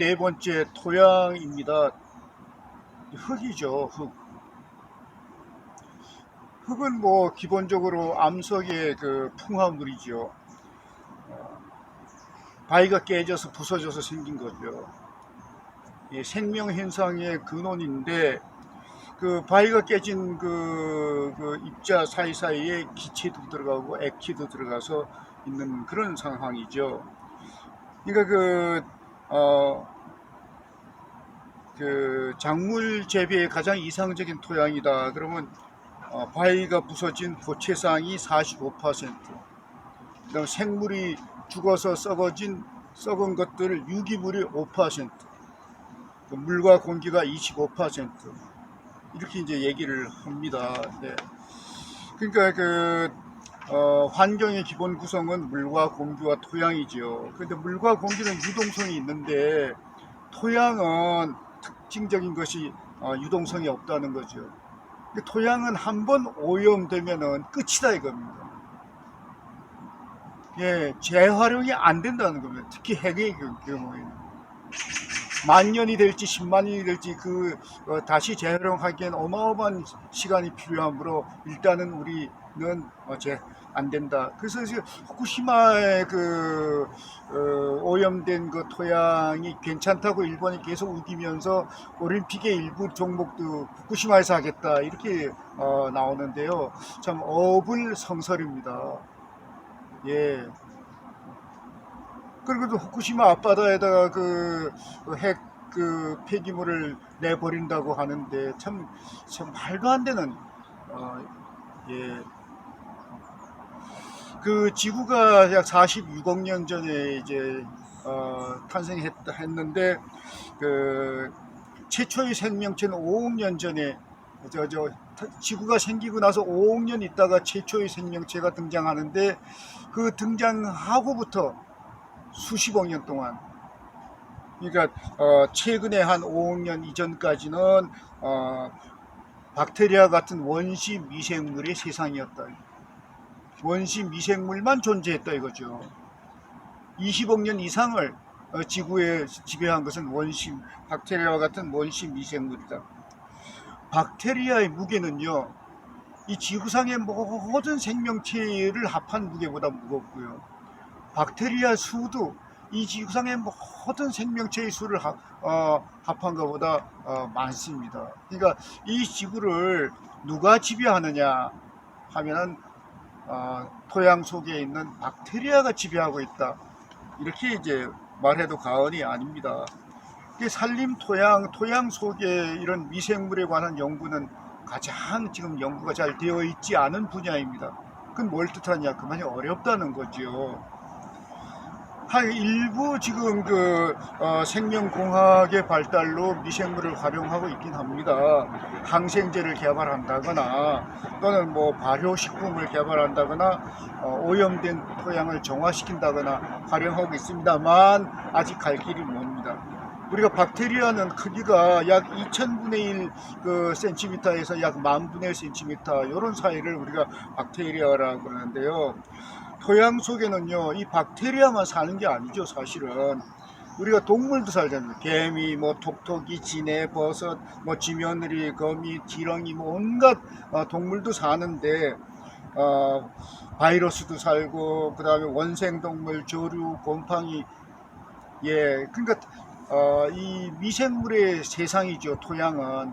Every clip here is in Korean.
네 번째 토양입니다. 흙이죠, 흙. 흙은 뭐 기본적으로 암석의 그 풍화물이죠. 어, 바위가 깨져서 부서져서 생긴 거죠. 예, 생명 현상의 근원인데 그 바위가 깨진 그, 그 입자 사이사이에 기체도 들어가고 액체도 들어가서 있는 그런 상황이죠. 그러니까 그, 어, 그 작물 재배에 가장 이상적인 토양이다. 그러면 어, 바위가 부서진 고체상이 45%, 그다음 생물이 죽어서 썩어진 썩은 것들 유기물이 5%, 그 물과 공기가 25% 이렇게 이제 얘기를 합니다. 네. 그러니까 그 어, 환경의 기본 구성은 물과 공기와 토양이죠. 그런데 물과 공기는 유동성이 있는데 토양은 특징적인 것이 어, 유동성이 없다는 거죠. 그 토양은 한 번 오염되면은 끝이다 이겁니다. 예, 재활용이 안 된다는 겁니다. 특히 핵의 그 경우에는. 만 년이 될지 10만 년이 될지 그 어, 다시 재활용하기엔 어마어마한 시간이 필요하므로 일단은 우리 는 어제 안 된다. 그래서 이제 후쿠시마의 그 어, 오염된 그 토양이 괜찮다고 일본이 계속 우기면서 올림픽의 일부 종목도 후쿠시마에서 하겠다 이렇게 어, 나오는데요. 참 어불성설입니다. 예. 그리고 또 후쿠시마 앞바다에다가 그 핵 그 폐기물을 내버린다고 하는데 참, 참 말도 안 되는 어, 예. 그 지구가 약 46억 년 전에 이제 어, 탄생했는데 그 최초의 생명체는 5억 년 전에 저, 저 지구가 생기고 나서 5억 년 있다가 최초의 생명체가 등장하는데 그 등장하고부터 수십억 년 동안 그러니까 어, 최근에 한 5억 년 이전까지는 어, 박테리아 같은 원시 미생물의 세상이었다. 원시 미생물만 존재했다 이거죠. 20억 년 이상을 어, 지구에 지배한 것은 원시 박테리아와 같은 원시 미생물이다. 박테리아의 무게는요, 이 지구상의 모든 생명체를 합한 무게보다 무겁고요. 박테리아 수도 이 지구상의 모든 생명체의 수를 합, 어, 합한 것보다 어, 많습니다. 그러니까 이 지구를 누가 지배하느냐 하면은 어, 토양 속에 있는 박테리아가 지배하고 있다. 이렇게 이제 말해도 과언이 아닙니다. 이 산림 토양, 토양 속에 이런 미생물에 관한 연구는 가장 지금 연구가 잘 되어 있지 않은 분야입니다. 그건 뭘 뜻하냐? 그만이 어렵다는 거죠. 한 일부 지금 그 어, 생명공학의 발달로 미생물을 활용하고 있긴 합니다. 항생제를 개발한다거나 또는 뭐 발효식품을 개발한다거나 어, 오염된 토양을 정화시킨다거나 활용하고 있습니다만 아직 갈 길이 멉니다. 우리가 박테리아는 크기가 약 2000분의 1그 센티미터에서 약 만분의 1 센티미터 이런 사이를 우리가 박테리아라고 그러는데요. 토양 속에는요, 이 박테리아만 사는 게 아니죠, 사실은. 우리가 동물도 살잖아요. 개미, 뭐 톡톡이, 지네, 버섯, 뭐 지며느리, 거미, 지렁이, 뭐 온갖 어, 동물도 사는데 어, 바이러스도 살고 그 다음에 원생 동물, 조류, 곰팡이, 예, 그러니까 어, 이 미생물의 세상이죠, 토양은.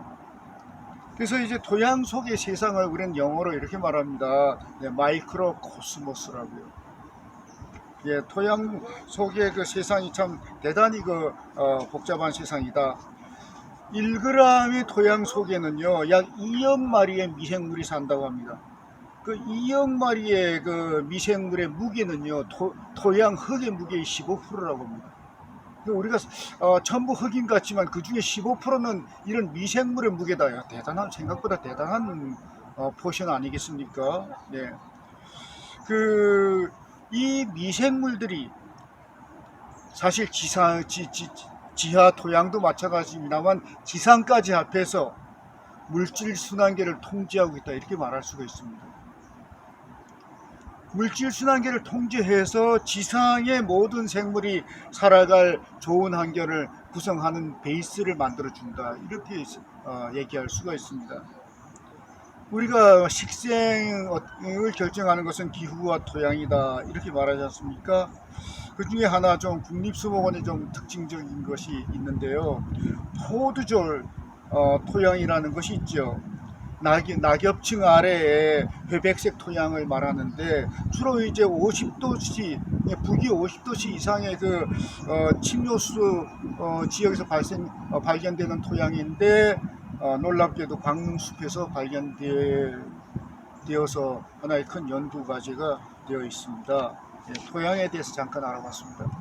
그래서 이제 토양 속의 세상을 우리는 영어로 이렇게 말합니다. 네, 마이크로 코스모스라고요. 예, 토양 속의 그 세상이 참 대단히 그 어, 복잡한 세상이다. 1g의 토양 속에는요, 약 2억 마리의 미생물이 산다고 합니다. 그 2억 마리의 그 미생물의 무게는요, 토, 토양 흙의 무게의 15%라고 합니다. 그 우리가 어, 전부 흑인 같지만 그 중에 15%는 이런 미생물의 무게다. 야, 대단한 생각보다 대단한 어, 포션 아니겠습니까? 네. 그 이 미생물들이 사실 지상 지, 지, 지하 토양도 마찬가지입니다만 지상까지 합해서 물질 순환계를 통제하고 있다 이렇게 말할 수가 있습니다. 물질 순환계를 통제해서 지상의 모든 생물이 살아갈 좋은 환경을 구성하는 베이스를 만들어 준다 이렇게 어, 얘기할 수가 있습니다. 우리가 식생을 결정하는 것은 기후와 토양이다 이렇게 말하지 않습니까? 그 중에 하나 좀 국립수목원의 좀 특징적인 것이 있는데요. 포두졸 어, 토양이라는 것이 있죠. 낙엽, 낙엽 층 아래에 회백색 토양을 말하는데 주로 이제 50도씨 북위 50도씨 이상의 그 어, 침료수 어, 지역에서 발생 어, 발견되는 토양인데 어, 놀랍게도 광릉숲에서 발견되어서 하나의 큰 연구 과제가 되어 있습니다. 예, 토양에 대해서 잠깐 알아봤습니다.